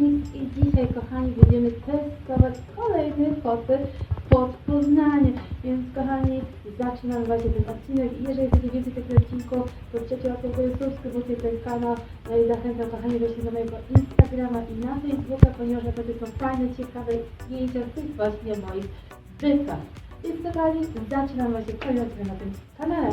I dzisiaj, kochani, będziemy testować kolejny hotel pod Poznaniem. Więc, kochani, zaczynam właśnie ten odcinek. I Jeżeli chcecie więcej takich odcinków, to trzecie łapkę subskrybujcie ten kanał. No i zachęcam, kochani, właśnie do mojego Instagrama i na Facebooka, ponieważ naprawdę są fajne, ciekawe zdjęcia z tych właśnie moich wypraw. Więc, kochani, zaczynam właśnie kolejny odcinek na tym kanale.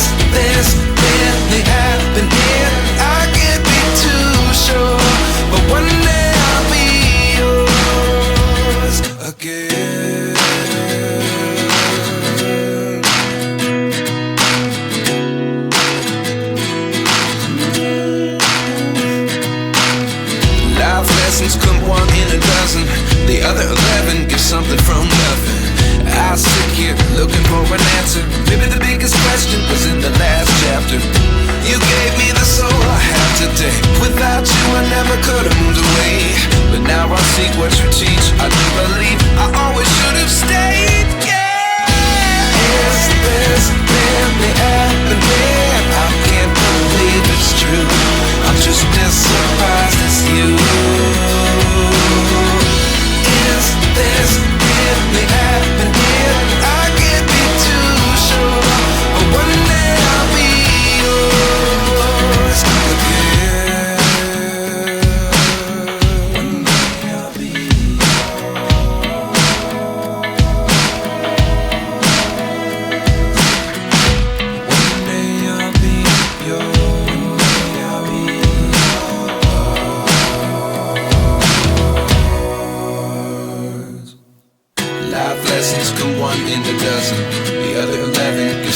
Is this really happening?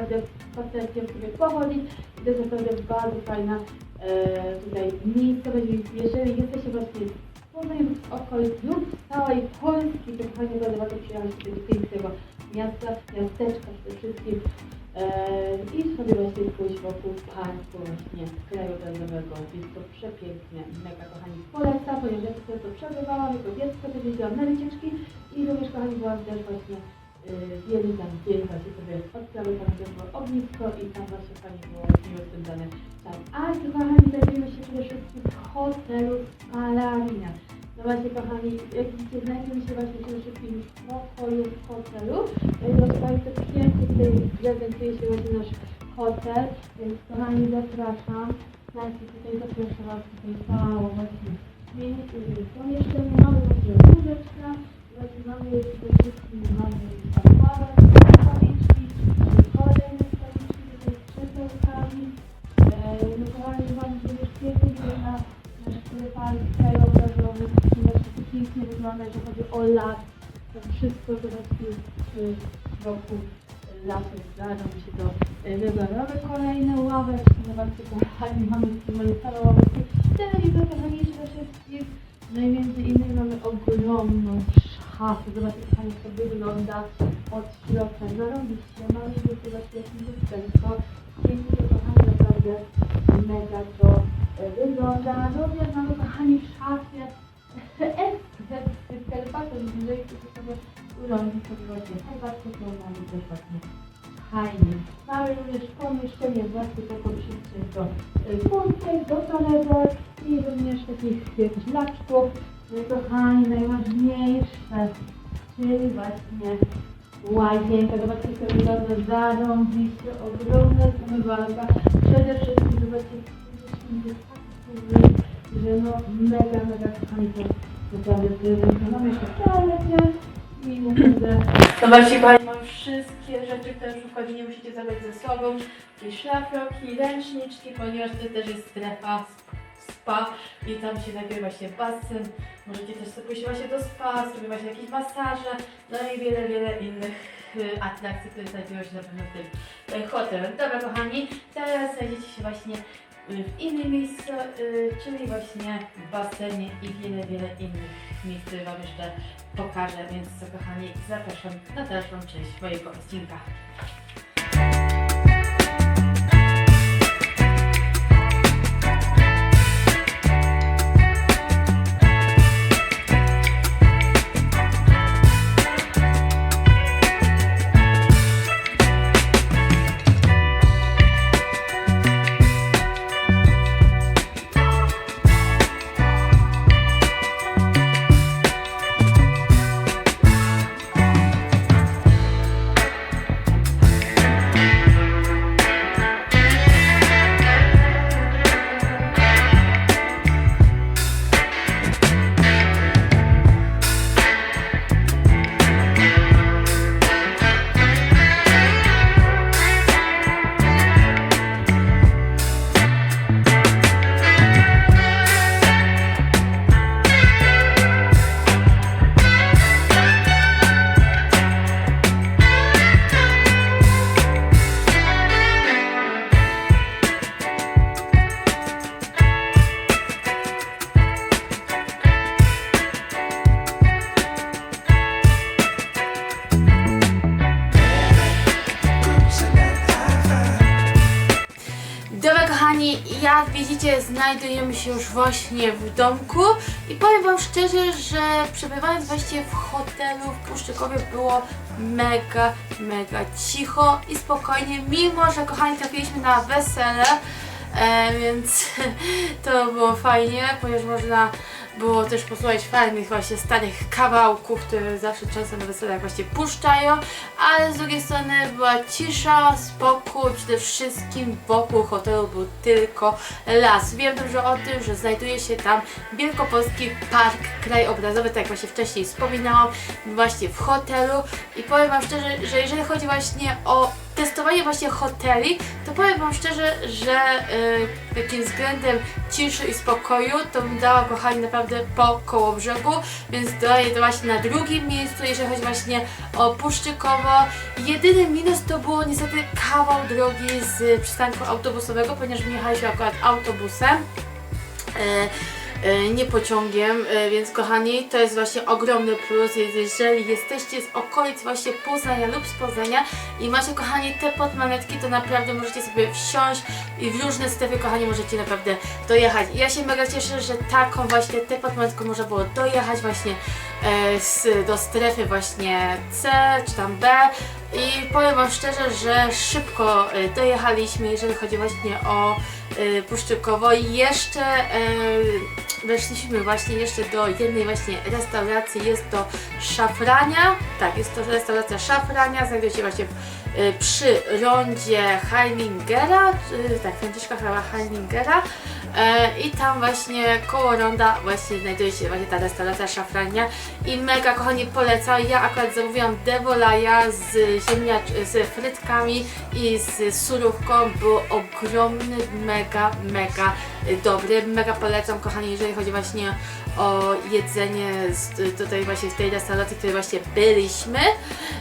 Naprawdę spacerkiem sobie pochodzić. I to jest naprawdę bardzo fajna e, tutaj miejscowość, więc jeżeli jesteście właśnie w okolic lub w całej Polski, to kochani bardzo warto przyjechać do tego pięknego miasta, miasteczka przede wszystkim Eee, I sobie właśnie pójść wokół parku właśnie krajobrazowego. Jest to przepięknie, mega kochani polecam, ponieważ ja to przebywałam jako dziecko, też jeździłam na wycieczki i również kochani byłam też właśnie yy, wiele tam dzień właśnie sobie odprawy, tam gdzie było ognisko i tam właśnie fajnie było miło spędzany czas. A tu kochani znajdujemy się przede wszystkim w hotelu Palarina. No właśnie kochani, jak widzicie, znajdujemy się właśnie przede wszystkim w pokoju w hotelu. Zobaczcie Państwo, pięknie tutaj prezentuje się właśnie nasz hotel, więc kochani zapraszam. Znaczy tutaj zapraszam Was tutaj całą właśnie pomieszczenie, mamy właśnie łóżeczka, mamy jeszcze przede wszystkim mamy ławę, stoliczki, kolejne stoliczki tutaj z krzesełkami. No kochani, Wam również tutaj na nasz krajobrazowy, ponieważ to pięknie wygląda, jeżeli chodzi o las. To wszystko zobaczcie y, wokół lasu zdarza mi się to wygląda. Mamy kolejne ławeczki, zobaczcie kochani, mamy mamy same ławeczki. Telewizor kochani przede wszystkim. No i między innymi mamy ogromną szafę. Zobaczcie kochani, jak to wygląda od środka. Zarobiście, mamy tu zobaczcie jakie lusterko. Pięknie kochani, naprawdę mega to y, wygląda. Również mamy kochani w szafie ekspres z herbatą, jeżeli chcecie sobie urządzić sobie właśnie herbatkę, to mamy też właśnie fajnie. Mamy również pomieszczenie właśnie taką przestrzeń do y, półek, do torebek i również takich jakichś laczków. No i kochani, najważniejsze, czyli właśnie łazienka. Zobaczcie, jak wygląda zarąbiście, ogromna zmywarka. Przede wszystkim zobaczcie, że no mega, mega kochani to naprawdę prezent. Mamy jeszcze i naprawdę... Zobaczcie Pani, mam wszystkie rzeczy, które już wchodzi, nie musicie zabrać ze sobą, czyli szlafroki, ręczniczki, ponieważ to też jest strefa spa i tam się nagrywa się basen. Możecie też sobie pójść właśnie do spa, sobie właśnie jakieś masaże, no i wiele, wiele innych y, atrakcji, które znajdują się na pewno w tym y, hotelu. Dobra kochani, teraz znajdziecie się właśnie y, w innym miejscu, czyli właśnie w basenie i wiele, wiele innych miejsc, które Wam jeszcze pokażę, więc co kochani, zapraszam na dalszą część mojego odcinka. Jak widzicie znajdujemy się już właśnie w domku. I powiem wam szczerze, że przebywając właśnie w hotelu w Puszczykowie było mega, mega cicho i spokojnie, mimo że kochani trafiliśmy na wesele, e, więc to było fajnie, ponieważ można było też posłuchać fajnych właśnie starych kawałków, które zawsze często na weselach właśnie puszczają, ale z drugiej strony była cisza, spokój, przede wszystkim wokół hotelu był tylko las. Wiem dobrze o tym, że znajduje się tam Wielkopolski Park Krajobrazowy, tak jak właśnie wcześniej wspominałam, właśnie w hotelu i powiem Wam szczerze, że jeżeli chodzi właśnie o testowanie właśnie hoteli, to powiem Wam szczerze, że y, takim względem ciszy i spokoju to bym dała kochani naprawdę po koło brzegu, więc daję to właśnie na drugim miejscu, jeżeli chodzi właśnie o Puszczykowo. Jedyny minus to było niestety kawał drogi z przystanku autobusowego, ponieważ my jechaliśmy akurat autobusem. E, nie pociągiem, e, więc kochani, to jest właśnie ogromny plus, jeżeli jesteście z okolic właśnie Poznania lub z Poznania i macie kochani te podmanetki, to naprawdę możecie sobie wsiąść i w różne strefy, kochani, możecie naprawdę dojechać. I ja się mega cieszę, że taką właśnie tę podmanetką można było dojechać właśnie e, z, do strefy właśnie C czy tam B i powiem Wam szczerze, że szybko e, dojechaliśmy, jeżeli chodzi właśnie o e, Puszczykowo i jeszcze e, weszliśmy właśnie jeszcze do jednej właśnie restauracji, jest to Szafrania, tak, jest to restauracja Szafrania, znajduje się właśnie e, przy rondzie Heimingera, czy- tak, Franciszka e, i tam właśnie koło ronda właśnie znajduje się właśnie ta restauracja Szafrania. I mega kochani polecam, ja akurat zamówiłam devolaja z ziemniacz, z frytkami i z surówką, był ogromny, mega, mega dobry, mega polecam kochani, jeżeli chodzi właśnie o jedzenie z, tutaj właśnie w tej restauracji, w której właśnie byliśmy.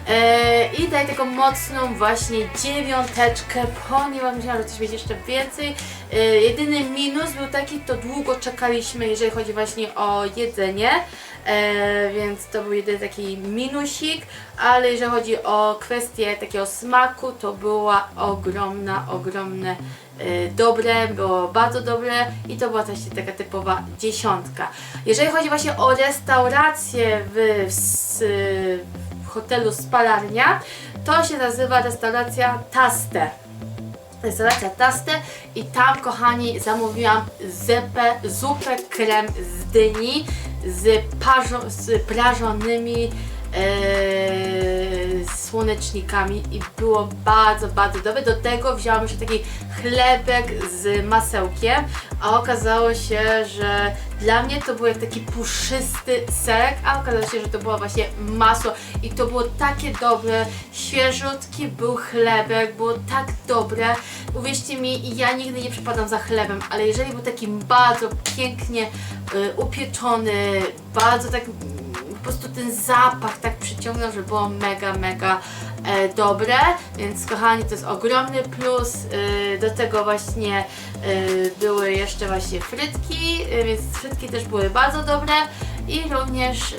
E, i daj taką mocną właśnie dziewiąteczkę, ponieważ myślałam, że coś będzie jeszcze więcej. E, jedyny minus był taki, to długo czekaliśmy, jeżeli chodzi właśnie o jedzenie. E, więc to był jeden taki minusik, ale jeżeli chodzi o kwestię takiego smaku, to była ogromna, ogromne e, dobre, było bardzo dobre i to była też taka typowa dziesiątka. Jeżeli chodzi właśnie o restaurację w, w, hotelu Spalarnia, to się nazywa restauracja Taste restauracja Taste i tam, kochani, zamówiłam zupę, zupę krem z dyni z, parzo, z prażonymi słonecznikami i było bardzo, bardzo dobre. Do tego wzięłam jeszcze taki chlebek z masełkiem, a okazało się, że dla mnie to był jak taki puszysty serek, a okazało się, że to było właśnie masło i to było takie dobre, świeżutki był chlebek, było tak dobre. Uwierzcie mi, ja nigdy nie przepadam za chlebem, ale jeżeli był taki bardzo pięknie y, upieczony, bardzo tak prostu ten zapach tak przyciągnął, że było mega, mega e, dobre, więc kochani to jest ogromny plus, y, do tego właśnie y, były jeszcze właśnie frytki, y, więc frytki też były bardzo dobre. I również y,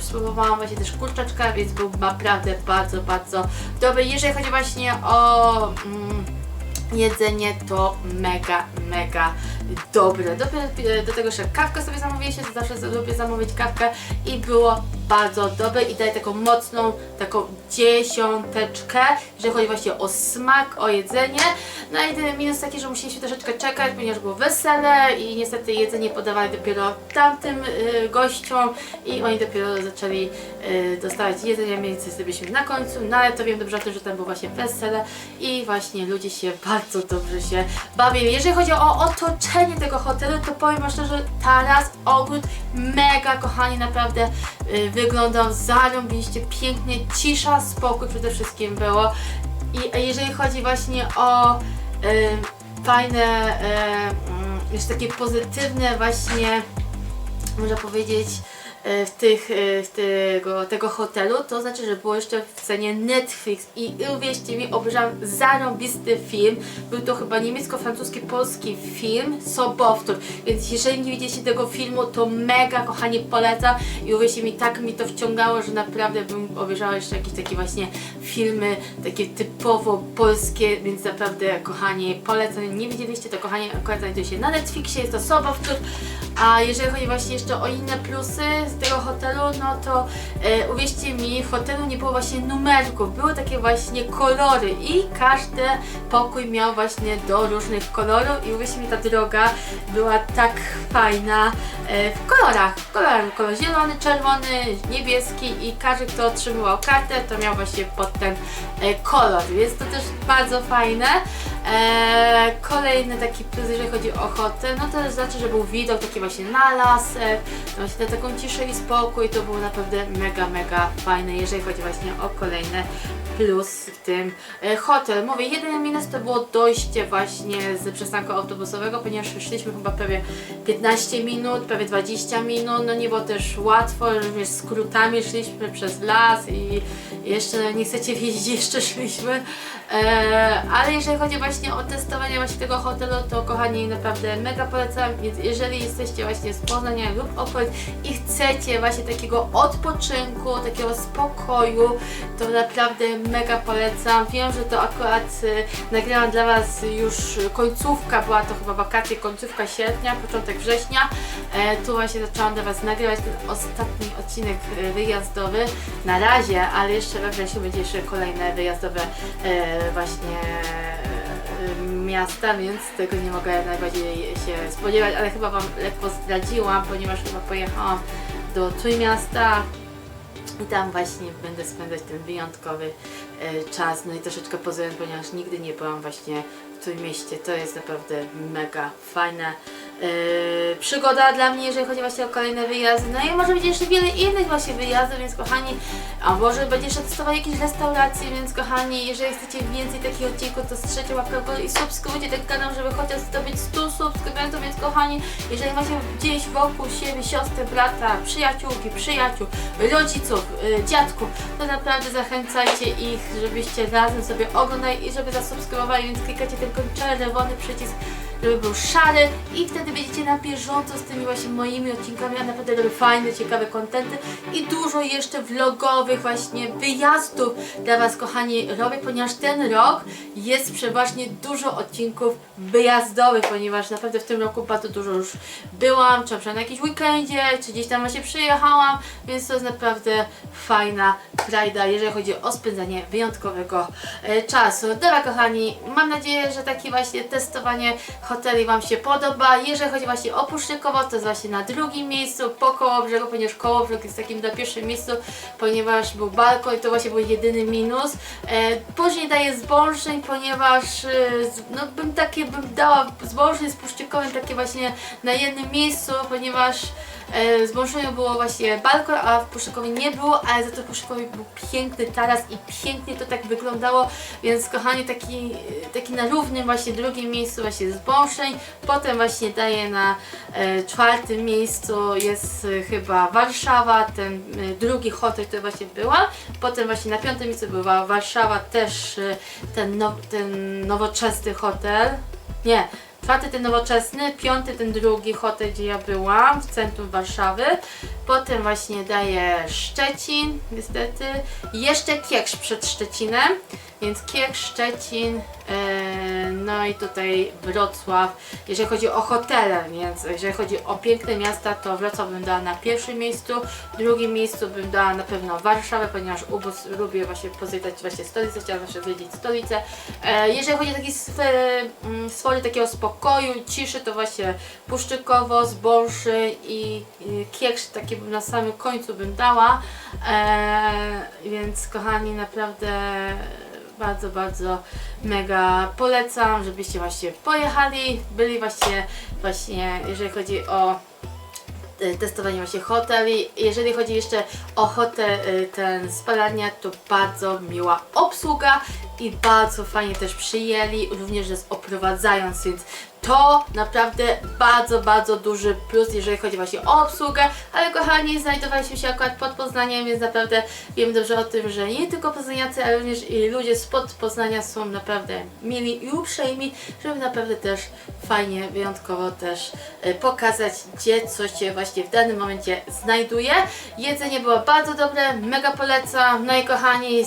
spróbowałam właśnie też kurczaczka, więc był naprawdę bardzo, bardzo dobry. Jeżeli chodzi właśnie o mm, jedzenie, to mega, mega dobre. Do, do tego jeszcze kawkę sobie zamówię się, to zawsze lubię zamówić kawkę i było bardzo dobre i daje taką mocną, taką dziesiąteczkę, jeżeli chodzi właśnie o smak, o jedzenie. No i jedyny minus taki, że musieliśmy troszeczkę czekać, ponieważ było wesele i niestety jedzenie podawali dopiero tamtym y, gościom i oni dopiero zaczęli y, dostawać jedzenie, więcej byliśmy na końcu, no ale to wiem dobrze o tym, że tam było właśnie wesele i właśnie ludzie się bardzo dobrze się bawili. Jeżeli chodzi o otoczenie tego hotelu, to powiem szczerze, taras, ogród, mega kochani, naprawdę y, wyglądał zarąbiście, pięknie, cisza, spokój przede wszystkim było. I jeżeli chodzi właśnie o y, fajne, y, mm, jeszcze takie pozytywne właśnie, można powiedzieć, w tych, y, w tego, tego hotelu, to znaczy, że było jeszcze w cenie Netflix. I uwierzcie mi, obejrzałam zarąbisty film, był to chyba niemiecko-francuski, polski film, Sobowtór, więc jeżeli nie widzieliście tego filmu, to mega kochanie polecam. I uwierzcie mi, tak mi to wciągało, że naprawdę bym obejrzała jeszcze jakieś takie właśnie filmy, takie typowo polskie, więc naprawdę kochanie polecam, nie widzieliście to kochanie, akurat znajduje się na Netflixie, jest to Sobowtór, a jeżeli chodzi właśnie jeszcze o inne plusy z tego hotelu, no to e, uwierzcie mi, w hotelu nie było właśnie numerków, były takie właśnie kolory i każdy pokój miał właśnie do różnych kolorów. I uwierzcie mi, ta droga była tak fajna e, w kolorach, w kolorach, kolor zielony, czerwony, niebieski i każdy, kto otrzymywał kartę, to miał właśnie pod ten e, kolor, więc to też bardzo fajne. E, kolejny taki plus, jeżeli chodzi o hotel, no to znaczy, że był widok taki właśnie na lasek, właśnie na taką ciszę i spokój, to było naprawdę mega, mega fajne, jeżeli chodzi właśnie o kolejne plus w tym e, hotel. Mówię, jedyny minus to było dojście właśnie z przystanku autobusowego, ponieważ szliśmy chyba prawie 15 minut, prawie 20 minut, no nie było też łatwo, również skrótami szliśmy przez las i jeszcze nie chcecie wiedzieć, jeszcze szliśmy. E, ale jeżeli chodzi właśnie o testowanie właśnie tego hotelu, to kochani naprawdę mega polecam, więc jeżeli jesteście właśnie z Poznania lub okolic i chcecie właśnie takiego odpoczynku, takiego spokoju, to naprawdę mega polecam. Wiem, że to akurat y, nagrałam dla Was już końcówka, była to chyba wakacje, końcówka sierpnia, początek września. E, tu właśnie zaczęłam dla Was nagrywać ten ostatni odcinek y, wyjazdowy. Na razie, ale jeszcze we wrześniu będzie jeszcze kolejne wyjazdowe e, właśnie e, miasta, więc tego nie mogę najbardziej się spodziewać, ale chyba Wam lekko zdradziłam, ponieważ chyba pojechałam do Trójmiasta i tam właśnie będę spędzać ten wyjątkowy e, czas, no i troszeczkę pozując, ponieważ nigdy nie byłam właśnie w Trójmieście, to jest naprawdę mega fajna e, przygoda dla mnie, jeżeli chodzi właśnie o kolejne wyjazdy, no i może być jeszcze wiele innych właśnie wyjazdów, więc kochani, a może będzie jeszcze testować jakieś restauracje, więc kochani, jeżeli chcecie więcej takich odcinków, to strzelcie łapkę w górę i subskrybujcie ten kanał, żeby chociaż zdobyć 100 subskrybentów, więc kochani, jeżeli macie gdzieś wokół siebie siostrę, brata, przyjaciółki, przyjaciół, rodziców, y, dziadków, to naprawdę zachęcajcie ich, żebyście razem sobie oglądali i żeby zasubskrybowali, więc klikacie ten czerwony przycisk, żeby był szary i wtedy będziecie na bieżąco z tymi właśnie moimi odcinkami, a naprawdę robię fajne, ciekawe kontenty i dużo jeszcze vlogowych właśnie wyjazdów dla Was kochani robię, ponieważ ten rok jest przeważnie dużo odcinków wyjazdowych, ponieważ naprawdę w tym roku bardzo dużo już byłam, czy na na jakimś weekendzie, czy gdzieś tam właśnie przyjechałam, więc to jest naprawdę fajna frajda, jeżeli chodzi o spędzanie wyjątkowego e, czasu. Dobra kochani, mam nadzieję, że takie właśnie testowanie hoteli Wam się podoba. Chodzi właśnie o Puszczykowo, to jest właśnie na drugim miejscu po Kołobrzegu, ponieważ Kołobrzeg jest takim na pierwszym miejscu, ponieważ był balkon i to właśnie był jedyny minus. E, później daję zbąszeń, ponieważ e, no, bym takie bym dała zbąszeń z Puszczykowem takie właśnie na jednym miejscu, ponieważ z Bąszynią było właśnie balkon, a w Puszczykowie nie było, ale za to w Puszczykowie był piękny taras i pięknie to tak wyglądało, więc kochani taki, taki na równym właśnie drugim miejscu właśnie z potem właśnie daję na e, czwartym miejscu jest e, chyba Warszawa, ten e, drugi hotel, który właśnie była, potem właśnie na piątym miejscu była Warszawa, też e, ten, now, ten nowoczesny hotel, nie, Czwarty ten nowoczesny, piąty ten drugi hotel, gdzie ja byłam, w centrum Warszawy. Potem właśnie daję Szczecin, niestety. Jeszcze Kieksz przed Szczecinem, więc Kieksz, Szczecin, e, no i tutaj Wrocław. Jeżeli chodzi o hotele, więc jeżeli chodzi o piękne miasta, to Wrocław bym dała na pierwszym miejscu. W drugim miejscu bym dała na pewno Warszawę, ponieważ ubóz lubię właśnie pozwiedzać właśnie stolicę, chciałam zawsze zwiedzić stolicę. E, jeżeli chodzi o taki sfer, mm, swory takiego spokoju, ciszy, to właśnie Puszczykowo, Zbąszy i, Kieksz, taki bym na samym końcu bym dała. E, więc kochani, naprawdę bardzo, bardzo mega polecam, żebyście właśnie pojechali, byli właśnie, właśnie jeżeli chodzi o e, testowanie właśnie hoteli. Jeżeli chodzi jeszcze o hotel, e, ten spalarnia, to bardzo miła obsługa i bardzo fajnie też przyjęli, również nas oprowadzając, więc to naprawdę bardzo, bardzo duży plus, jeżeli chodzi właśnie o obsługę, ale kochani, znajdowaliśmy się akurat pod Poznaniem, więc naprawdę wiem dobrze o tym, że nie tylko poznaniacy, ale również i ludzie spod Poznania są naprawdę mili i uprzejmi, żeby naprawdę też fajnie, wyjątkowo też e, pokazać, gdzie coś się właśnie w danym momencie znajduje. Jedzenie było bardzo dobre, mega polecam. No i kochani,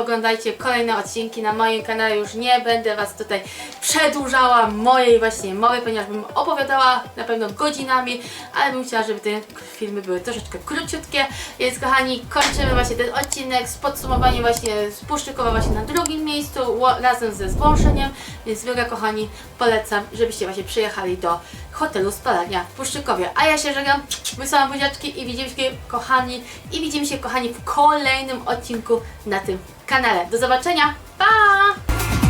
oglądajcie kolejne odcinki na moim kanale. Już nie będę Was tutaj przedłużała mojej właśnie mowy, ponieważ bym opowiadała na pewno godzinami, ale bym chciała, żeby te filmy były troszeczkę króciutkie. Więc kochani, kończymy właśnie ten odcinek z podsumowaniem właśnie z Puszczykowa właśnie na drugim miejscu razem ze Zwąszeniem. Więc mega kochani, polecam, żebyście właśnie przyjechali do hotelu Spalarnia w Puszczykowie. A ja się żegnam, wysyłam buziaczki i widzimy się kochani i widzimy się kochani w kolejnym odcinku na tym kanale. Do zobaczenia, pa!